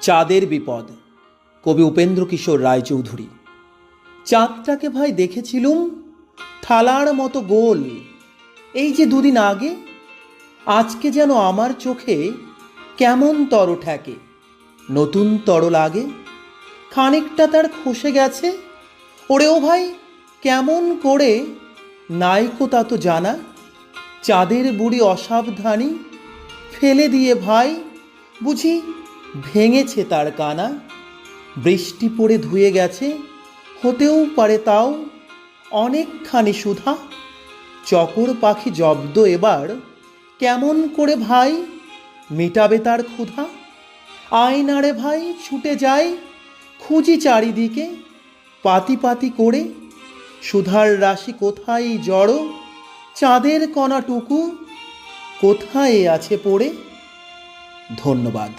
চাঁদের বিপদ। কবি উপেন্দ্র কিশোর রায়চৌধুরী। চাঁদটাকে ভাই দেখেছিলুম? থালার মতো গোল। এই যে দুদিন আগে, আজকে যেন আমার চোখে কেমন তর ঠেকে। নতুন তর লাগে। খানিকটা তার খসে গেছে। ওরেও ভাই, কেমন করে? নাইকো তা তো জানা। চাঁদের বুড়ি অসাবধানী। ফেলে দিয়ে ভাই, বুঝি ভেঙেছে তার কানা। বৃষ্টি পড়ে ধুয়ে গেছে, হতেও পারে তাও অনেকখানি সুধা। চকর পাখি জব্দ এবার, কেমন করে ভাই মেটাবে তার ক্ষুধা? আয়নারে ভাই ছুটে যায়, খুঁজি চারিদিকে, পাতি পাতি করে। সুধার রাশি কোথায় জড়ো? চাঁদের কণাটুকু কোথায় আছে পড়ে? ধন্যবাদ।